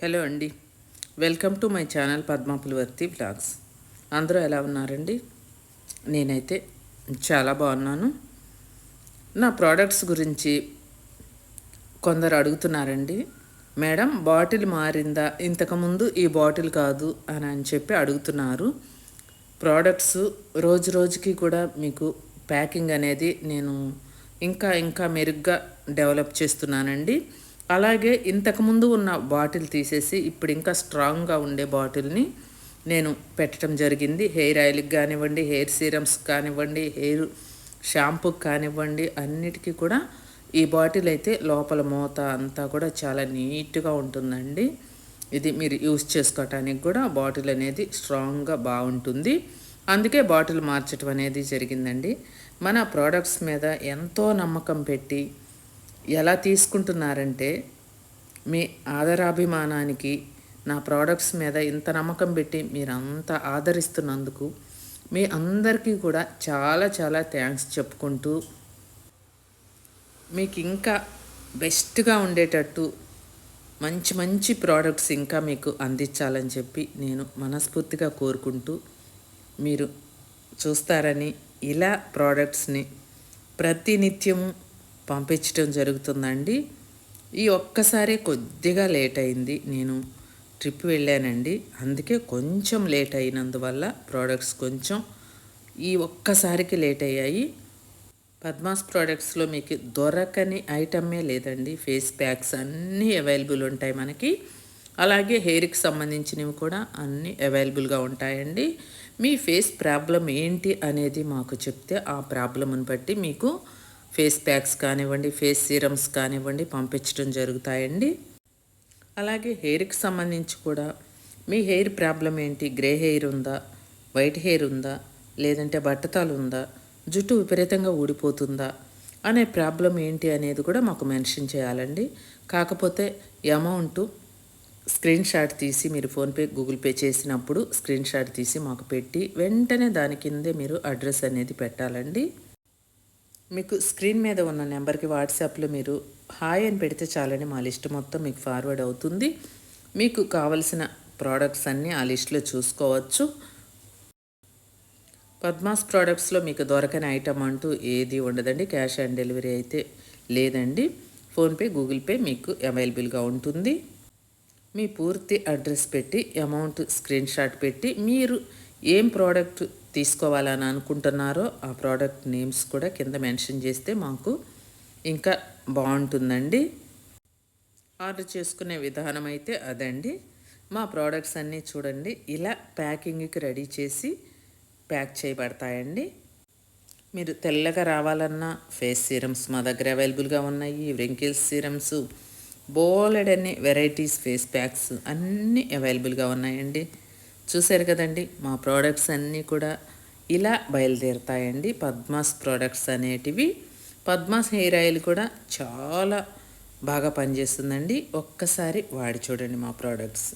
Hello అండి. Welcome to my channel Padma Pulavarthi blogs అందరూ ఎలా ఉన్నారండి? నేనైతే చాలా బాగున్నాను. నా ప్రోడక్ట్స్ గురించి కొందరు అడుగుతున్నారండి. మేడం బాటిల్ మారిందా? ఇంతకుముందు ఈ బాటిల్ కాదు అని అని చెప్పి అడుగుతున్నారు. ప్రోడక్ట్స్ రోజు రోజుకి కూడా మీకు ప్యాకింగ్ అనేది నేను ఇంకా ఇంకా మెరుగ్గా డెవలప్ చేస్తున్నానండి. అలాగే ఇంతకుముందు ఉన్న బాటిల్ తీసేసి ఇప్పుడు ఇంకా స్ట్రాంగ్గా ఉండే బాటిల్ని నేను పెట్టడం జరిగింది. హెయిర్ ఆయిల్కి కానివ్వండి హెయిర్ సీరమ్స్ కానివ్వండి హెయిర్ షాంపూకి కానివ్వండి అన్నిటికీ కూడా ఈ బాటిల్ అయితే లోపల మూత అంతా కూడా చాలా నీట్గా ఉంటుందండి. ఇది మీరు యూస్ చేసుకోవటానికి కూడా బాటిల్ అనేది స్ట్రాంగ్గా బాగుంటుంది. అందుకే బాటిల్ మార్చడం అనేది జరిగిందండి. మన ప్రోడక్ట్స్ మీద ఎంతో నమ్మకం పెట్టి ఎలా తీసుకుంటున్నారంటే మీ ఆదరాభిమానానికి నా ప్రోడక్ట్స్ మీద ఇంత నమ్మకం పెట్టి మీరంతా ఆదరిస్తున్నందుకు మీ అందరికీ కూడా చాలా చాలా థ్యాంక్స్ చెప్పుకుంటూ మీకు ఇంకా బెస్ట్గా ఉండేటట్టు మంచి మంచి ప్రోడక్ట్స్ ఇంకా మీకు అందించాలని చెప్పి నేను మనస్ఫూర్తిగా కోరుకుంటూ మీరు చూస్తారని ఇలా ప్రోడక్ట్స్ని ప్రతినిత్యము పంపించడం జరుగుతుందండి. ఈ ఒక్కసారే కొద్దిగా లేట్ అయింది. నేను ట్రిప్ వెళ్ళానండి. అందుకే కొంచెం లేట్ అయినందువల్ల ప్రోడక్ట్స్ కొంచెం ఈ ఒక్కసారికి లేట్ అయ్యాయి. పద్మాస్ ప్రోడక్ట్స్లో మీకు దొరకని ఐటమే లేదండి. ఫేస్ ప్యాక్స్ అన్నీ అవైలబుల్ ఉంటాయి మనకి. అలాగే హెయిర్కి సంబంధించినవి కూడా అన్నీ అవైలబుల్గా ఉంటాయండి. మీ ఫేస్ ప్రాబ్లం ఏంటి అనేది మాకు చెప్తే ఆ ప్రాబ్లమ్ని బట్టి మీకు ఫేస్ ప్యాక్స్ కానివ్వండి ఫేస్ సీరమ్స్ కానివ్వండి పంపించడం జరుగుతాయండి. అలాగే హెయిర్కి సంబంధించి కూడా మీ హెయిర్ ప్రాబ్లం ఏంటి? గ్రే హెయిర్ ఉందా? వైట్ హెయిర్ ఉందా? లేదంటే బట్టతాలు ఉందా? జుట్టు విపరీతంగా ఊడిపోతుందా? అనే ప్రాబ్లం ఏంటి అనేది కూడా మాకు మెన్షన్ చేయాలండి. కాకపోతే అమౌంట్ స్క్రీన్ షాట్ తీసి మీరు ఫోన్పే గూగుల్ పే చేసినప్పుడు స్క్రీన్ షాట్ తీసి మాకు పెట్టి వెంటనే దాని కిందే మీరు అడ్రస్ అనేది పెట్టాలండి. మీకు స్క్రీన్ మీద ఉన్న నెంబర్కి వాట్సాప్లో మీరు హాయ్ అని పెడితే చాలని మా లిస్ట్ మొత్తం మీకు ఫార్వర్డ్ అవుతుంది. మీకు కావలసిన ప్రోడక్ట్స్ అన్నీ ఆ లిస్ట్లో చూసుకోవచ్చు. పద్మాస్ ప్రోడక్ట్స్లో మీకు దొరకని ఐటమ్ అంటూ ఏది ఉండదండి. క్యాష్ ఆన్ డెలివరీ అయితే లేదండి. ఫోన్పే గూగుల్ పే మీకు అవైలబుల్గా ఉంటుంది. మీ పూర్తి అడ్రస్ పెట్టి అమౌంట్ స్క్రీన్ షాట్ పెట్టి మీరు ఏం ప్రోడక్ట్ తీసుకోవాలని అనుకుంటున్నారో ఆ ప్రోడక్ట్ నేమ్స్ కూడా కింద మెన్షన్ చేస్తే మాకు ఇంకా బాగుంటుందండి. ఆర్డర్ చేసుకునే విధానం అయితే అదండి. మా ప్రోడక్ట్స్ అన్నీ చూడండి ఇలా ప్యాకింగ్కి రెడీ చేసి ప్యాక్ చేయబడతాయండి. మీరు తెల్లగా రావాలన్నా ఫేస్ సీరమ్స్ మా దగ్గర అవైలబుల్గా ఉన్నాయి వ్రింకిల్స్ సీరమ్స్ బోలెడన్ని వెరైటీస్ ఫేస్ ప్యాక్స్ అన్నీ అవైలబుల్గా ఉన్నాయండి. చూశారు కదండి మా ప్రోడక్ట్స్ అన్నీ కూడా ఇలా బయలుదేరుతాయండి. పద్మాస్ ప్రోడక్ట్స్ అనేటివి పద్మాస్ హెయిర్ ఆయిల్ కూడా చాలా బాగా పనిచేస్తుందండి. ఒక్కసారి వాడి చూడండి మా ప్రోడక్ట్స్